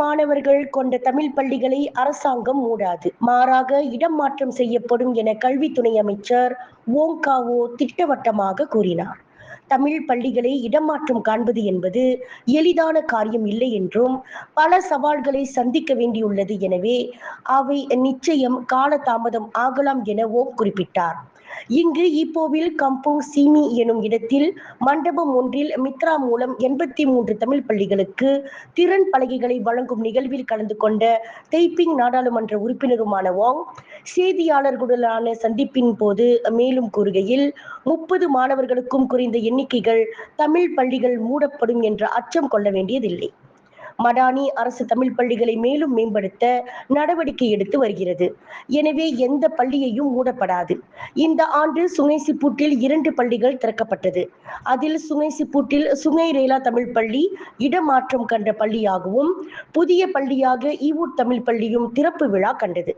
மாணவர்கள் கொண்ட தமிழ் பள்ளிகளை அரசாங்கம் மூடாது. மாறாக இடம் மாற்றம் செய்யப்படும் என கல்வித்துறை அமைச்சர் ஓங்காவோ திட்டவட்டமாக கூறினார். தமிழ் பள்ளிகளை இடமாற்றம் காண்பது என்பது எளிதான காரியம் இல்லை என்றும் பல சவால்களை சந்திக்க வேண்டியுள்ளது எனவே அவை நிச்சயம் காலதாமதம் ஆகலாம் என ஓம் குறிப்பிட்டார். இங்கு இப்போவில் கம்போங் சீமி எனும் இடத்தில் மண்டபம் ஒன்றில் மித்ரா மூலம் எண்பத்தி மூன்று தமிழ் பள்ளிகளுக்கு திறன் பலகைகளை வழங்கும் நிகழ்வில் கலந்து கொண்ட தெய்பிங் நாடாளுமன்ற உறுப்பினருமான வாங் செய்தியாளர்களுடனான சந்திப்பின் போது மேலும் கூறுகையில் முப்பது மாணவர்களுக்கும் குறைந்த எண்ணிக்கைகள் தமிழ் பள்ளிகள் மூடப்படும் என்ற அச்சம் கொள்ள வேண்டியதில்லை. மடானி அரசு தமிழ் பள்ளிகளை மேலும் மேம்படுத்த நடவடிக்கை எடுத்து வருகிறது. எனவே எந்த பள்ளியையும் மூடப்படாது. இந்த ஆண்டு சுங்கைசிப்பூட்டில் இரண்டு பள்ளிகள் திறக்கப்பட்டது. அதில் சுங்கைசிப்பூட்டில் சுங்கை ரேலா தமிழ் பள்ளி இடமாற்றம் கண்ட பள்ளியாகவும் புதிய பள்ளியாக ஈவூர் தமிழ் பள்ளியும் திறப்பு விழா கண்டது.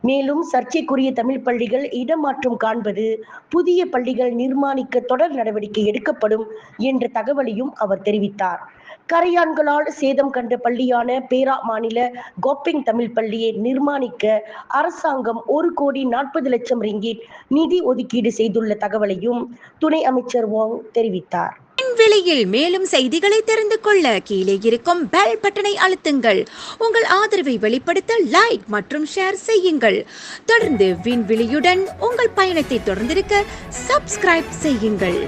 மேலும் சர்ச்சைக்குரிய தமிழ் பள்ளிகள் இடமாற்றம் காண்பது புதிய பள்ளிகள் நிர்மாணிக்க தொடர் நடவடிக்கை எடுக்கப்படும் என்ற தகவலையும் அவர் தெரிவித்தார். கரையான்களால் சேதம் கண்ட பள்ளியான பேரா மாநில கோப்பிங் தமிழ் பள்ளியை நிர்மாணிக்க அரசாங்கம் ஒரு கோடி நாற்பது லட்சம் ரிங்கிட் நிதி ஒதுக்கீடு செய்துள்ள தகவலையும் துணை அமைச்சர் வாங் தெரிவித்தார். விலையில் மேலும் செய்திகளை தெரிந்து கொள்ள கீழே இருக்கும் பெல் பட்டனை அழுத்துங்கள். உங்கள் ஆதரவை வெளிப்படுத்த லைக் மற்றும் ஷேர் செய்யுங்கள். தொடர்ந்து விண்வெளியுடன் உங்கள் பயணத்தை தொடர்ந்திருக்க சப்ஸ்கிரைப் செய்யுங்கள்.